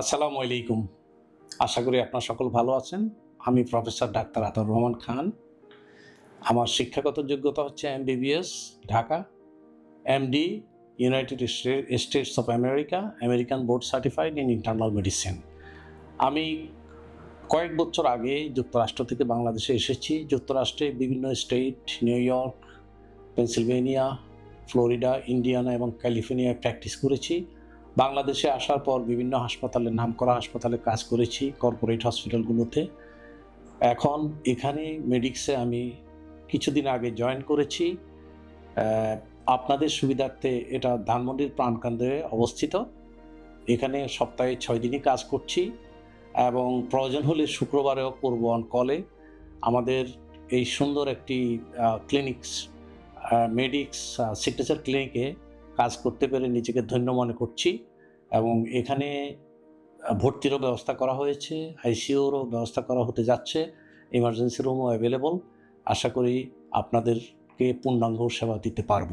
আসসালামু আলাইকুম। আশা করি আপনার সকল ভালো আছেন। আমি প্রফেসর ডাক্তার আতর রহমান খান। আমার শিক্ষাগত যোগ্যতা হচ্ছে MBBS, Dhaka, MD, United States of America, American board certified in internal medicine. আমি কয়েক বছর আগে যুক্তরাষ্ট্র থেকে বাংলাদেশে এসেছি। যুক্তরাষ্ট্রে বিভিন্ন state, New York, Pennsylvania, Florida, Indiana এবং ক্যালিফোর্নিয়ায় প্র্যাকটিস করেছি। বাংলাদেশে আসার পর বিভিন্ন হাসপাতালে নামকরা হাসপাতালে কাজ করেছি কর্পোরেট হসপিটালগুলোতে এখন এখানে মেডিক্সে আমি কিছুদিন আগে জয়েন করেছি। আপনাদের সুবিধার্থে এটা ধানমন্ডির প্রাণকান্দে অবস্থিত। এখানে সপ্তাহে ছয় দিনই কাজ করছি এবং প্রয়োজন হলে শুক্রবারেও করব অন কলে আমাদের এই সুন্দর একটি ক্লিনিক্স মেডিক্স সিগনেচার ক্লিনিকে কাজ করতে পেরে নিজেকে ধন্য মনে করছি। এবং এখানে ভর্তিরও ব্যবস্থা করা হয়েছে আইসিউরও ব্যবস্থা করা হতে যাচ্ছে ইমার্জেন্সি রুমও অ্যাভেলেবল আশা করি আপনাদেরকে পূর্ণাঙ্গ সেবা দিতে পারব।